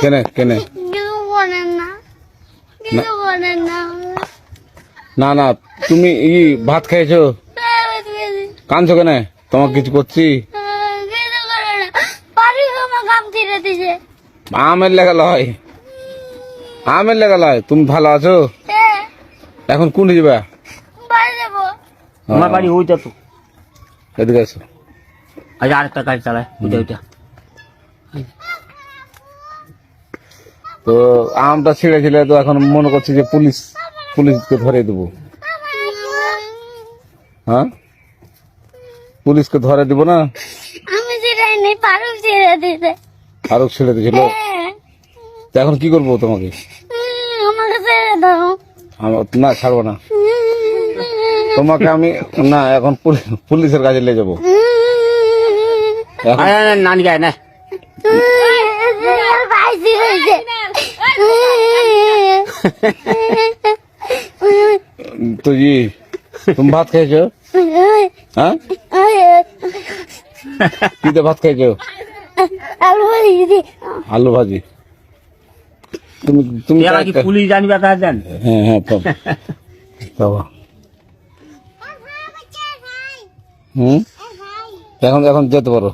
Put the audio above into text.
কেনে কেনে? না। না না না তুমি ই ভাত খেয়েছো? কাঁদছো কেনে? তোমাকে কিছু করছি? আমার কাম ছিঁড়ে দিছে আমের লেগা লয় আমের লেগা লয় তুমি ভালো আছো? এখন কোন যাবা আমার বাড়ি ওইটা তো। এদিকে আসো আজ আরেকটা গাড়ি চালায়। ওইটা ওইটা। তো আমটা ছিঁড়েছিল তো এখন মনে করছি যে পুলিশ পুলিশকে ধরে দেবো। হ্যাঁ? পুলিশকে ধরে দিব না? আমি ছিঁড়াই নেই পারু ছিঁড়ে দিয়েছিল? হ্যাঁ। এখন কি করব তোমাকে? আমাকে ছেড়ে দাও। না ছাড়বো না। তোমাকে আমি না এখন পুলি- পুলিশের কাজে নিয়ে যাব। নানি গায় না। জি তুমি ভাত খেয়েছো হ্যাঁ? কিতে ভাত খেয়েছো আলু ভাজি। তুমি তুমি এরা কি পুলিশ জানবে তা জান। হ্যাঁ হ্যাঁ পাবো। হুম? এখন এখন যেতে পারো।